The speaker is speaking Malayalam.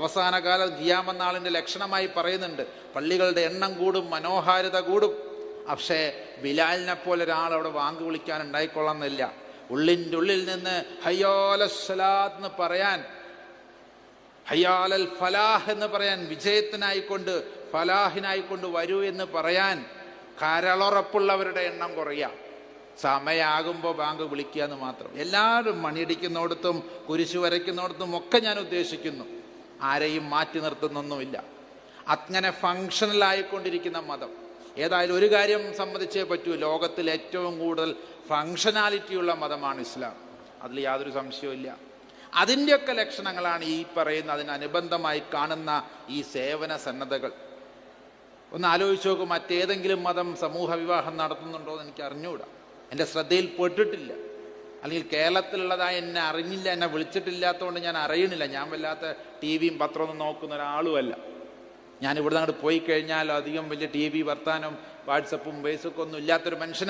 അവസാനകാല ഖിയാമന്നാളിന്റെ ലക്ഷണമായി പറയുന്നുണ്ട്. പള്ളികളുടെ എണ്ണം കൂടും മനോഹാരിത കൂടും. പക്ഷേ ബിലാലിനെ പോലെ ഒരാൾ അവിടെ വാങ്ക് വിളിക്കാൻ ഉണ്ടായിക്കൊള്ളുന്നില്ല ഉള്ളിന്റെ ഉള്ളിൽ നിന്ന് ഹയ്യോലസ്വലാത്ത് എന്ന് പറയാൻ ഹയ്യാലൽ ഫലാഹ് എന്ന് പറയാൻ വിജയത്തിനായിക്കൊണ്ട് ഫലാഹിനായിക്കൊണ്ട് വരൂ എന്ന് പറയാൻ കരളുറപ്പുള്ളവരുടെ എണ്ണം കുറയാം സമയാകുമ്പോൾ ബാങ്ക് വിളിക്കുക എന്ന് മാത്രം. എല്ലാവരും മണിയടിക്കുന്നിടത്തും കുരിശു വരയ്ക്കുന്നിടത്തും ഒക്കെ ഞാൻ ഉദ്ദേശിക്കുന്നു. ആരെയും മാറ്റി നിർത്തുന്നൊന്നുമില്ല. അങ്ങനെ ഫങ്ഷണലായിക്കൊണ്ടിരിക്കുന്ന മതം. ഏതായാലും ഒരു കാര്യം സംബന്ധിച്ചേ പറ്റൂ. ലോകത്തിൽ ഏറ്റവും കൂടുതൽ ഫങ്ഷനാലിറ്റിയുള്ള മതമാണ് ഇസ്ലാം. അതിൽ യാതൊരു സംശയവുമില്ല അതിന്റെയൊക്കെ ലക്ഷണങ്ങളാണ് ഈ പറയുന്ന അതിനനുബന്ധമായി കാണുന്ന ഈ സേവന സന്നദ്ധകൾ. ഒന്ന് ആലോചിച്ച് നോക്കും മറ്റേതെങ്കിലും മതം സമൂഹ വിവാഹം നടത്തുന്നുണ്ടോ എന്ന് എനിക്ക് അറിഞ്ഞുകൂടാ എന്റെ ശ്രദ്ധയിൽ പെട്ടിട്ടില്ല. അല്ലെങ്കിൽ കേരളത്തിലുള്ളതായ എന്നെ അറിഞ്ഞില്ല എന്നെ വിളിച്ചിട്ടില്ലാത്തതുകൊണ്ട് ഞാൻ അറിയണില്ല. ഞാൻ വല്ലാത്ത ടി വിയും പത്രമൊന്നും നോക്കുന്ന ഒരാളുമല്ല. ഞാൻ ഇവിടെ അങ്ങോട്ട് പോയി കഴിഞ്ഞാൽ അധികം വലിയ ടി വി വർത്താനം വാട്സപ്പും ഫേസ്ബുക്കും ഒന്നും ഇല്ലാത്തൊരു മനുഷ്യനാണ്.